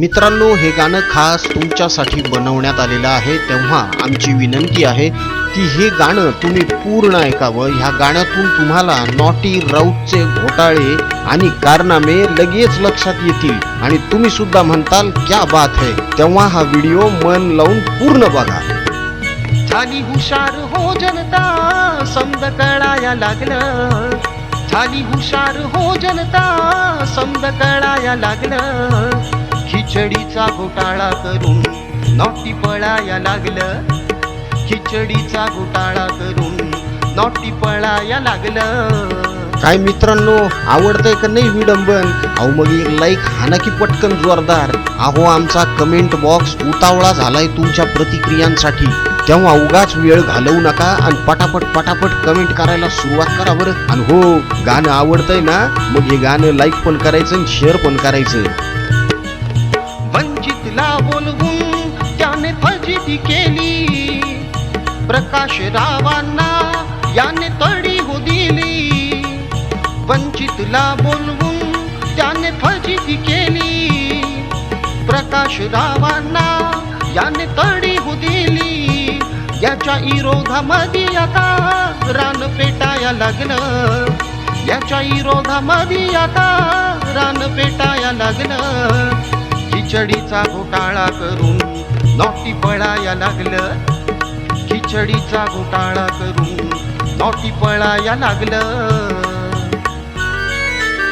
मित्रांनो हे गाणं खास तुमच्यासाठी बनवण्यात आलेलं आहे. तेव्हा आमची विनंती आहे की हे गाणं तुम्ही पूर्ण ऐकावं. ह्या गाण्यातून तुम्हाला नॉटी राऊतचे घोटाळे आणि कारनामे लगेच लक्षात येतील. आणि तुम्ही सुद्धा म्हणताल क्या बात है. तेव्हा हा व्हिडिओ मन लावून पूर्ण बघा. झाली हुशार हो जनता समज कळाया लागलं. झाली हुशार हो जनता समज कळाया लागलं. खिचडीचा घोटाळा करून नोटी पळाया लागलं. खिचडीचा घोटाळा करून नोटी पळाया लागलं. काय मित्रांनो आवडतंय का नाही विडंबन? अहो मग एक लाईक हाना की पटकन जोरदार. अहो आमचा कमेंट बॉक्स उतावळा झालाय तुमच्या प्रतिक्रियांसाठी. तेव्हा उगाच वेळ घालवू नका आणि पटापट पटापट कमेंट करायला सुरुवात करा बरं. आणि हो गाणं आवडतंय ना मग हे गाणं लाईक पण करायचं आणि शेअर पण करायचं. वंचितला बोलवून त्याने फजिती केली. प्रकाश रावांना याने तडी हो दिली वंचितला बोलवून त्याने फजिती केली. प्रकाश रावांना याने तडी हो दिली याच्या विरोधामध्ये आता रान पेटाया लागलं याच्या विरोधामध्ये आता रान पेटाया लागलं खिचडीचा घोटाळा करून नॉटी पळाया लागलं. खिचडीचा घोटाळा करून नॉटी पळाया लागलं.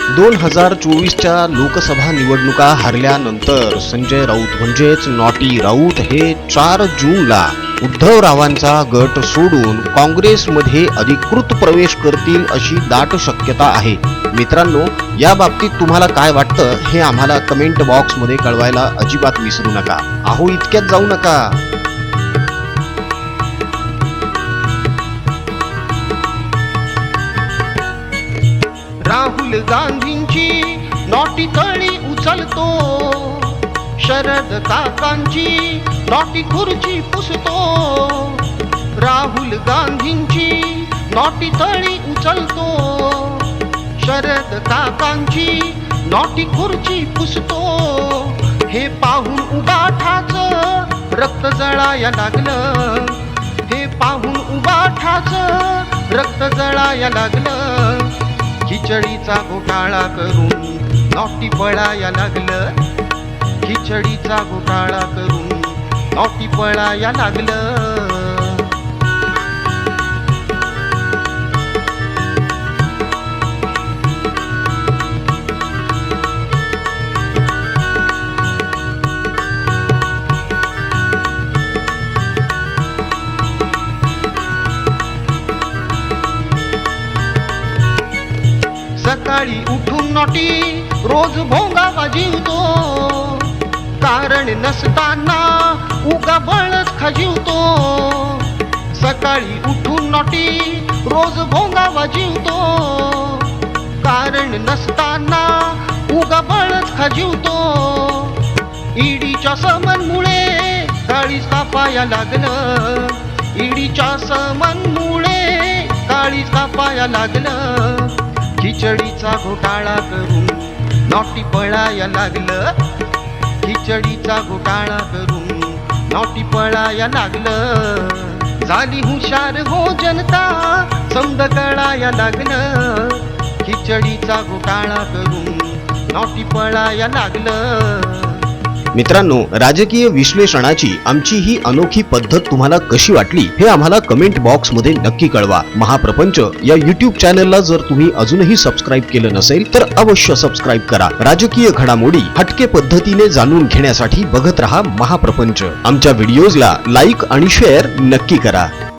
दोन हजार चोवीसच्या लोकसभा निवडणुका हरल्यानंतर संजय राऊत म्हणजेच नॉटी राऊत हे चार जूनला उद्धव रावांचा गट सोडून काँग्रेसमध्ये अधिकृत प्रवेश करतील अशी दाट शक्यता आहे. मित्रांनो या बाबतीत तुम्हाला काय वाटतं हे आम्हाला कमेंट बॉक्समध्ये कळवायला अजिबात विसरू नका. अहो इतक्यात जाऊ नका. राहुल गांधींची नॉटी तळी उचलतो. शरद काकांची नॉटी खुर्ची पुसतो. राहुल गांधींची नॉटी तळी उचलतो. शरद काकांची नॉटी खुर्ची पुसतो. हे पाहून उबाठाच रक्त जळाया लागलं. हे पाहून उबाठाच रक्त जळाया लागलं. खिचडीचा घोटाळा करून नॉटी पळाया लागलं. खिचडीचा घोटाळा करून नॉटी पळाया लागलं. सकाळी उठून नटी रोज भोंगा वाजिवतो. कारण नसताना उगा बळच खजिवतो. सकाळी उठून नटी रोज भोंगा वाजिवतो. कारण नसताना उगा बळच खजिवतो. ईडीच्या समनमुळे काळीच कापाया लागलं. ईडीच्या समनमुळे काळीच कापाया लागलं. खिचडीचा घोटाळा करून नॉटी पळाया लागलं. खिचडीचा घोटाळा करून नॉटी पळाया लागलं. झाली हुशार हो जनता समद कळाया लागलं. खिचडीचा घोटाळा करून नॉटी पळाया लागलं. मित्रांनो राजकीय विश्लेषणाची आमची ही अनोखी पद्धत तुम्हाला कशी वाटली हे आम्हाला कमेंट बॉक्समध्ये नक्की कळवा. महाप्रपंच या युट्यूब चॅनलला जर तुम्ही अजूनही सबस्क्राईब केलं नसेल तर अवश्य सबस्क्राईब करा. राजकीय घडामोडी हटके पद्धतीने जाणून घेण्यासाठी बघत रहा महाप्रपंच. आमच्या व्हिडिओजला लाईक आणि शेअर नक्की करा.